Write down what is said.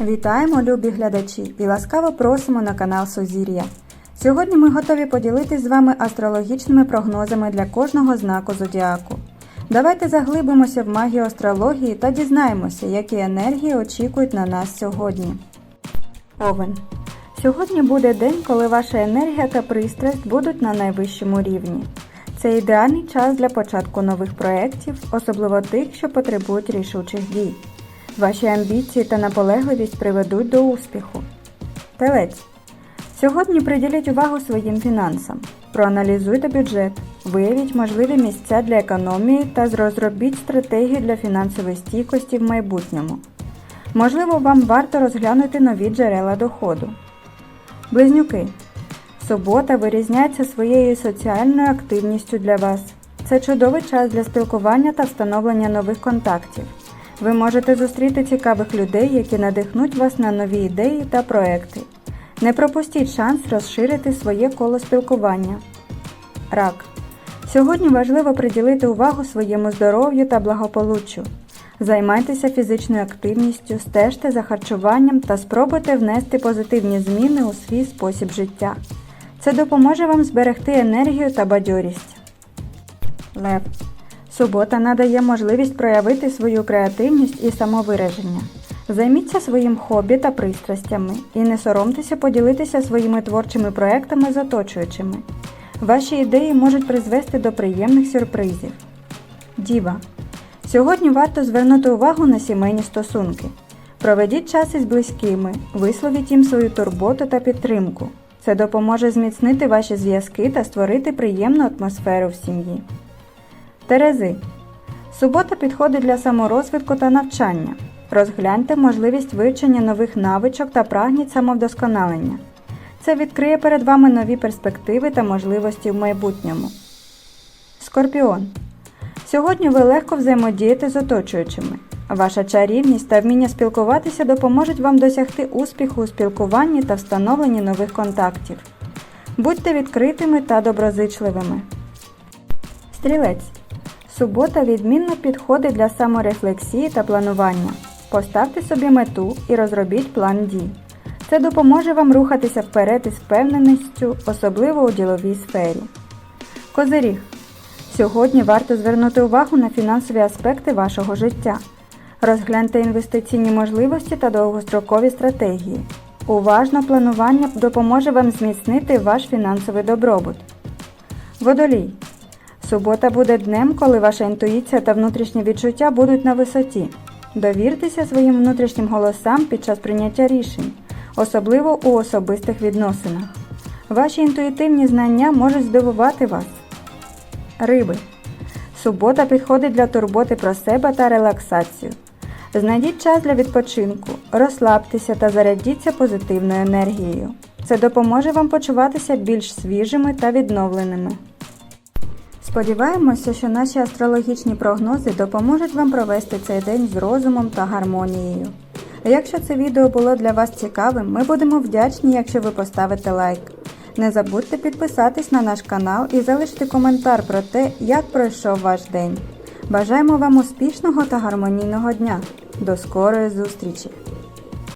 Вітаємо, любі глядачі, і ласкаво просимо на канал Сузір'я. Сьогодні ми готові поділитись з вами астрологічними прогнозами для кожного знаку зодіаку. Давайте заглибимося в магію астрології та дізнаємося, які енергії очікують на нас сьогодні. Овен. Сьогодні буде день, коли ваша енергія та пристрасть будуть на найвищому рівні. Це ідеальний час для початку нових проєктів, особливо тих, що потребують рішучих дій. Ваші амбіції та наполегливість приведуть до успіху. Телець. Сьогодні приділіть увагу своїм фінансам. Проаналізуйте бюджет, виявіть можливі місця для економії та розробіть стратегію для фінансової стійкості в майбутньому. Можливо, вам варто розглянути нові джерела доходу. Близнюки. Субота вирізняється своєю соціальною активністю для вас. Це чудовий час для спілкування та встановлення нових контактів. Ви можете зустріти цікавих людей, які надихнуть вас на нові ідеї та проекти. Не пропустіть шанс розширити своє коло спілкування. Рак. Сьогодні важливо приділити увагу своєму здоров'ю та благополуччю. Займайтеся фізичною активністю, стежте за харчуванням та спробуйте внести позитивні зміни у свій спосіб життя. Це допоможе вам зберегти енергію та бадьорість. Лев. Субота надає можливість проявити свою креативність і самовираження. Займіться своїм хобі та пристрастями і не соромтеся поділитися своїми творчими проектами з оточуючими. Ваші ідеї можуть призвести до приємних сюрпризів. Діва. Сьогодні варто звернути увагу на сімейні стосунки. Проведіть час із близькими, висловіть їм свою турботу та підтримку. Це допоможе зміцнити ваші зв'язки та створити приємну атмосферу в сім'ї. Терези. Субота підходить для саморозвитку та навчання. Розгляньте можливість вивчення нових навичок та прагніть самовдосконалення. Це відкриє перед вами нові перспективи та можливості в майбутньому. Скорпіон. Сьогодні ви легко взаємодієте з оточуючими. Ваша чарівність та вміння спілкуватися допоможуть вам досягти успіху у спілкуванні та встановленні нових контактів. Будьте відкритими та доброзичливими. Стрілець. Субота відмінно підходить для саморефлексії та планування. Поставте собі мету і розробіть план дій. Це допоможе вам рухатися вперед із впевненістю, особливо у діловій сфері. Козиріг. Сьогодні варто звернути увагу на фінансові аспекти вашого життя. Розгляньте інвестиційні можливості та довгострокові стратегії. Уважне планування допоможе вам зміцнити ваш фінансовий добробут. Водолій. Субота буде днем, коли ваша інтуїція та внутрішні відчуття будуть на висоті. Довіртеся своїм внутрішнім голосам під час прийняття рішень, особливо у особистих відносинах. Ваші інтуїтивні знання можуть здивувати вас. Риби. Субота підходить для турботи про себе та релаксацію. Знайдіть час для відпочинку, розслабтеся та зарядіться позитивною енергією. Це допоможе вам почуватися більш свіжими та відновленими. Сподіваємося, що наші астрологічні прогнози допоможуть вам провести цей день з розумом та гармонією. Якщо це відео було для вас цікавим, ми будемо вдячні, якщо ви поставите лайк. Не забудьте підписатись на наш канал і залишити коментар про те, як пройшов ваш день. Бажаємо вам успішного та гармонійного дня. До скорої зустрічі!